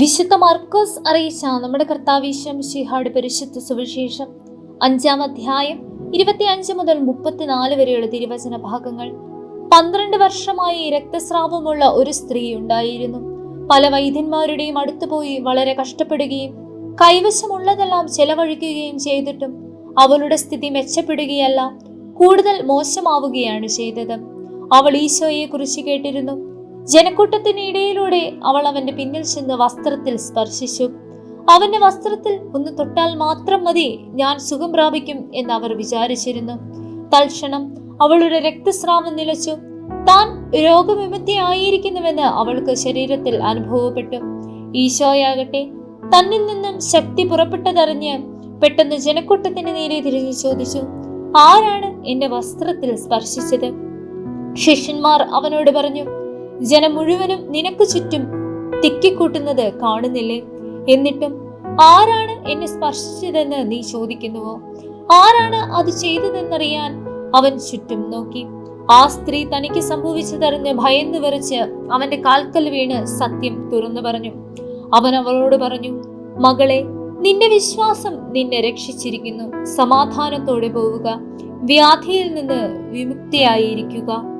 വിശുദ്ധ മാർക്കോസ് അറിയിച്ച നമ്മുടെ കർത്താവീശം ശിഹാട് പരിശുദ്ധ സുവിശേഷം അഞ്ചാം അധ്യായം ഇരുപത്തിയഞ്ച് മുതൽ മുപ്പത്തിനാല് വരെയുള്ള തിരുവചന ഭാഗങ്ങൾ. പന്ത്രണ്ട് വർഷമായി രക്തസ്രാവമുള്ള ഒരു സ്ത്രീ ഉണ്ടായിരുന്നു. പല വൈദ്യന്മാരുടെയും അടുത്തുപോയി വളരെ കഷ്ടപ്പെടുകയും കൈവശമുള്ളതെല്ലാം ചെലവഴിക്കുകയും ചെയ്തിട്ടും അവളുടെ സ്ഥിതി മെച്ചപ്പെടുകയല്ല കൂടുതൽ മോശമാവുകയാണ് ചെയ്തത്. അവൾ ഈശോയെ കുറിച്ച് കേട്ടിരുന്നു. ജനക്കൂട്ടത്തിനിടയിലൂടെ അവൾ അവന്റെ പിന്നിൽ ചെന്ന് വസ്ത്രത്തിൽ സ്പർശിച്ചു. അവന്റെ വസ്ത്രത്തിൽ ഒന്ന് തൊട്ടാൽ മാത്രം മതി ഞാൻ സുഖം പ്രാപിക്കും എന്ന് അവർ വിചാരിച്ചിരുന്നു. തൽക്ഷണം അവളുടെ രക്തസ്രാവം നിലച്ചു. താൻ രോഗവിമുക്തിയായിരിക്കുന്നുവെന്ന് അവൾക്ക് ശരീരത്തിൽ അനുഭവപ്പെട്ടു. ഈശോയാകട്ടെ തന്നിൽ നിന്നും ശക്തി പുറപ്പെട്ടതറിഞ്ഞ് പെട്ടെന്ന് ജനക്കൂട്ടത്തിന് നേരെ തിരിഞ്ഞു ചോദിച്ചു ആരാണ് എന്റെ വസ്ത്രത്തിൽ സ്പർശിച്ചത്? ശിഷ്യന്മാർ അവനോട് പറഞ്ഞു ജനം മുഴുവനും നിനക്ക് ചുറ്റും തിക്കിക്കൂട്ടുന്നത് കാണുന്നില്ലേ? എന്നിട്ടും ആരാണ് എന്നെ സ്പർശിച്ചതെന്ന് നീ ചോദിക്കുന്നുവോ? ആരാണ് അത് ചെയ്തതെന്നറിയാൻ അവൻ ചുറ്റും നോക്കി. ആ സ്ത്രീ തനിക്ക് സംഭവിച്ചതറിഞ്ഞ് ഭയന്ന് വിറച്ച് അവന്റെ കാൽക്കൽ വീണ് സത്യം തുറന്നു പറഞ്ഞു. അവൻ അവളോട് പറഞ്ഞു മകളെ നിന്റെ വിശ്വാസം നിന്നെ രക്ഷിച്ചിരിക്കുന്നു. സമാധാനത്തോടെ പോവുക. വ്യാധിയിൽ നിന്ന് വിമുക്തിയായിരിക്കുക.